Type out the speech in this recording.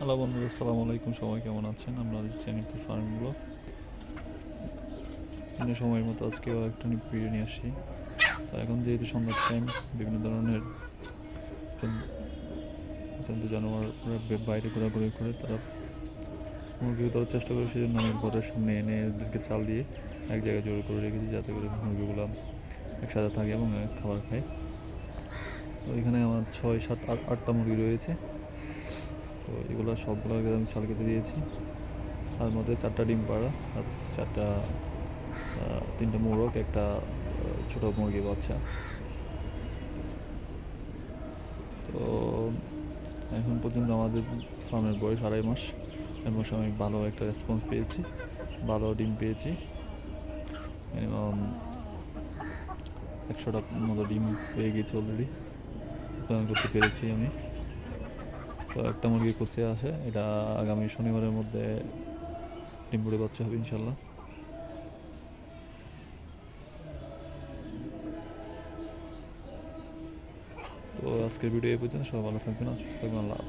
Hello বন্ধুরা, আসসালামু আলাইকুম। সবাই কেমন আছেন? আমরা আজ চ্যানেলটি ফার্মগুলো অন্য সময়ের মতো আজকে একটা ভিডিও নিয়ে আসি। তো এখন যেহেতু সন্ধ্যার টাইম বিভিন্ন ধরনের জন্তু জানোয়াররা বাইরে ঘোরাঘুরি করে, তারা মুরগি ধরার চেষ্টা করে সেই জন্য আমি ঘরের সামনে এনে ওদেরকে চাল দিয়ে এক জায়গায় জোর করে রেখেছি, যাতে করে মুরগিগুলো একসাথে থাকে এবং খাবার খায়। তো এখানে আমার ছয়, সাত, আট, আটটা মুরগি রয়েছে। তো এগুলো সবগুলোকে আমি ছাল কেটে দিয়েছি। তার মধ্যে চারটা ডিম পাড়া আর চারটা তিনটা মোরগ, একটা ছোট মুরগি বাচ্চা। তো এখন পর্যন্ত আমাদের ফার্মের বয়স আড়াই মাস। এর মাসে আমি ভালো একটা রেসপন্স পেয়েছি, ভালো ডিম পেয়েছি। মিনিমাম একশোটা মতো ডিম পেয়ে গেছি অলরেডি করতে পেরেছি আমি। তো একটা মুরগি কুচিয়ে আছে, এটা আগামী শনিবারের মধ্যে ডিম বাচ্চা হবে ইনশাল্লাহ তো আজকের ভিডিও এই পর্যন্ত, সবাই ভালো থাকবেন, সুস্থ থাকবেন, আল্লাহ।